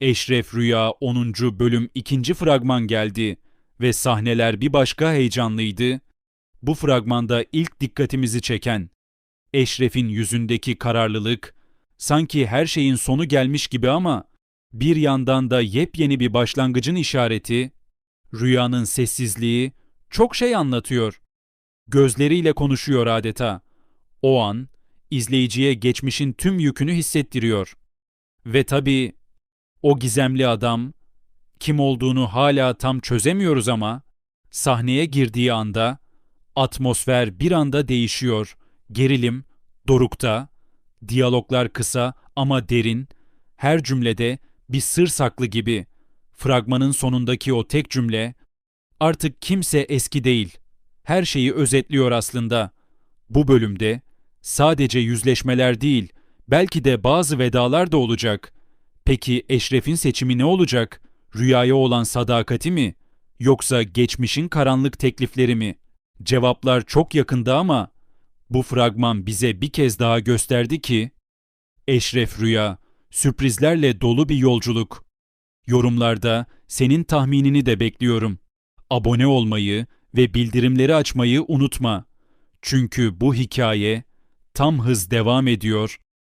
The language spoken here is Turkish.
Eşref Rüya 10. bölüm 2. fragman geldi ve sahneler bir başka heyecanlıydı. Bu fragmanda ilk dikkatimizi çeken Eşref'in yüzündeki kararlılık, sanki her şeyin sonu gelmiş gibi ama bir yandan da yepyeni bir başlangıcın işareti, rüyanın sessizliği çok şey anlatıyor. Gözleriyle konuşuyor adeta. O an izleyiciye geçmişin tüm yükünü hissettiriyor. Ve tabii o gizemli adam kim olduğunu hala tam çözemiyoruz ama sahneye girdiği anda atmosfer bir anda değişiyor. Gerilim dorukta, diyaloglar kısa ama derin, her cümlede bir sır saklı gibi. Fragmanın sonundaki o tek cümle artık kimse eski değil. Her şeyi özetliyor aslında. Bu bölümde sadece yüzleşmeler değil, belki de bazı vedalar da olacak. Peki Eşref'in seçimi ne olacak? Rüyaya olan sadakati mi? Yoksa geçmişin karanlık teklifleri mi? Cevaplar çok yakında ama bu fragman bize bir kez daha gösterdi ki Eşref Rüya sürprizlerle dolu bir yolculuk. Yorumlarda senin tahminini de bekliyorum. Abone olmayı ve bildirimleri açmayı unutma. Çünkü bu hikaye tam hız devam ediyor